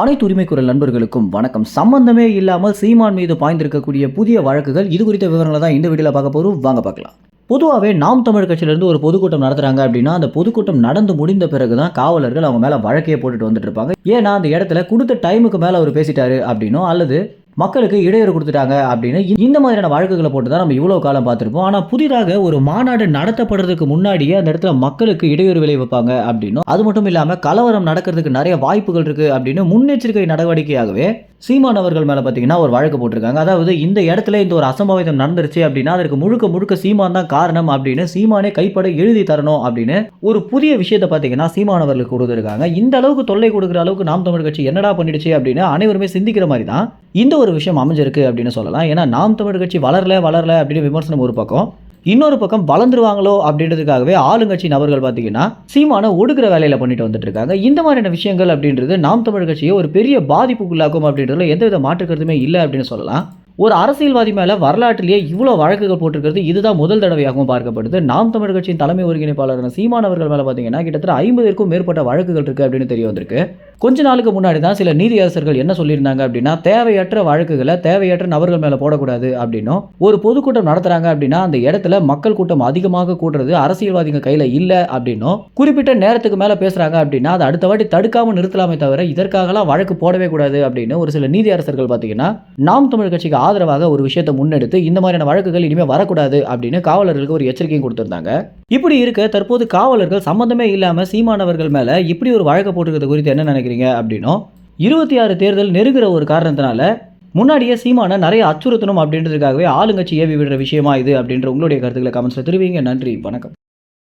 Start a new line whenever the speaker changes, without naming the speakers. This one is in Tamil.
அனைத்து உரிமைக்குரல் நண்பர்களுக்கும் வணக்கம். சம்பந்தமே இல்லாமல் சீமான் மீது பாய்ந்திருக்கக்கூடிய புதிய வழக்குகள் இது குறித்த விவரங்களை தான் இந்த வீடியோவில் பார்க்க போகிறோம் வாங்க பார்க்கலாம். பொதுவாகவே நாம் தமிழ் கட்சியிலேருந்து ஒரு பொதுக்கூட்டம் நடத்துகிறாங்க அப்படின்னா அந்த பொதுக்கூட்டம் நடந்து முடிந்த பிறகு தான் காவலர்கள் அவங்க மேலே வழக்கையே போட்டுட்டு வந்துட்டு இருப்பாங்க. ஏன்னா அந்த இடத்துல கொடுத்த டைமுக்கு மேலே அவர் பேசிட்டாரு அப்படின்னோ அல்லது மக்களுக்கு இடையூறு கொடுத்துட்டாங்க அப்படின்னு இந்த மாதிரியான வழக்குகளை போட்டு தான் நம்ம இவ்வளோ காலம் பார்த்துருப்போம். ஆனால் புதிதாக ஒரு மாநாடு நடத்தப்படுறதுக்கு முன்னாடியே அந்த இடத்துல மக்களுக்கு இடையூறு விளைவிப்பாங்க அப்படின்னும் அது மட்டும் இல்லாமல் கலவரம் நடக்கிறதுக்கு நிறைய வாய்ப்புகள் இருக்குது அப்படின்னு முன்னெச்சரிக்கை நடவடிக்கையாகவே சீமான் அவர்கள் மேலே பார்த்தீங்கன்னா ஒரு வழக்கு போட்டிருக்காங்க. அதாவது இந்த இடத்துல இந்த ஒரு அசம்பாவிதம் நடந்துருச்சு அப்படின்னா அதற்கு முழுக்க முழுக்க சீமான் தான் காரணம் அப்படின்னு சீமானே கைப்பட எழுதி தரணும் அப்படின்னு ஒரு புதிய விஷயத்தை பார்த்தீங்கன்னா சீமான் அவர்களுக்கு கொடுத்துருக்காங்க. இந்த அளவுக்கு தொல்லை கொடுக்குற அளவுக்கு நாம் தமிழ் கட்சி என்னடா பண்ணிடுச்சு அப்படின்னு அனைவருமே சிந்திக்கிற மாதிரி தான் இந்த ஒரு விஷயம் அமைஞ்சிருக்கு அப்படின்னு சொல்லலாம். ஏன்னா நாம் தமிழ் கட்சி வளரல வளரல அப்படின்னு விமர்சனம் ஒரு பக்கம். இன்னொரு பக்கம் வளர்ந்துருவாங்களோ அப்படின்றதுக்காகவே ஆளுங்கட்சி நபர்கள் பார்த்தீங்கன்னா சீமான ஒடுக்கிற வேலையில் பண்ணிட்டு வந்துட்டு இருக்காங்க இந்த மாதிரியான விஷயங்கள் அப்படின்றது நாம் தமிழ் கட்சியை ஒரு பெரிய பாதிப்புக்குள்ளாக்கும் அப்படின்றதுல எந்தவித மாற்று கருத்துமே இல்லை அப்படின்னு சொல்லலாம். ஒரு அரசியல்வாதி மேலே வரலாற்றிலேயே இவ்வளோ வழக்குகள் போட்டிருக்கிறது இதுதான் முதல் தடவையாகவும் பார்க்கப்படுது. நாம் தமிழ் கட்சியின் தலைமை ஒருங்கிணைப்பாளரான சீமான் அவர்கள் மேலே பார்த்தீங்கன்னா கிட்டத்தட்ட ஐம்பதற்கும் மேற்பட்ட வழக்குகள் இருக்குது அப்படின்னு தெரிய வந்திருக்கு. கொஞ்ச நாளுக்கு முன்னாடி தான் சில நீதியரசர்கள் என்ன சொல்லியிருந்தாங்க அப்படின்னா தேவையற்ற வழக்குகளை தேவையற்ற நபர்கள் மேலே போடக்கூடாது அப்படின்னும். ஒரு பொதுக்கூட்டம் நடத்துகிறாங்க அப்படின்னா அந்த இடத்துல மக்கள் கூட்டம் அதிகமாக கூடுறது அரசியல்வாதிகள் கையில் இல்லை அப்படின்னும். குறிப்பிட்ட நேரத்துக்கு மேலே பேசுகிறாங்க அப்படின்னா அதை அடுத்த வாட்டி தடுக்காமல் நிறுத்தலாமே தவிர இதற்காகலாம் வழக்கு போடவே கூடாது அப்படின்னு ஒரு சில நீதியரசர்கள் பார்த்தீங்கன்னா நாம் தமிழ் கட்சிக்கு ஆதரவாக ஒரு விஷயத்தை முன்னெடுத்து இந்த மாதிரியான வழக்குகள் இனிமேல் வரக்கூடாது அப்படின்னு காவலர்களுக்கு ஒரு எச்சரிக்கையும் கொடுத்துருந்தாங்க. இப்படி இருக்க தற்போது காவலர்கள் சம்மந்தமே இல்லாமல் சீமானவர்கள் மேலே இப்படி ஒரு வழக்கு போட்டுக்கிறது குறித்து என்ன நினைக்கிறீங்க அப்படின்னும் இருபத்தி ஆறு தேர்தல் நெருங்குற ஒரு காரணத்தினால முன்னாடியே சீமான நிறைய அச்சுறுத்தணும் அப்படின்றதுக்காகவே ஆளுங்கட்சி ஏவி விடுற விஷயமா இது அப்படின்ற உங்களுடைய கருத்துக்களை கமெண்ட்ஸில் தெரிவிங்க. நன்றி வணக்கம்.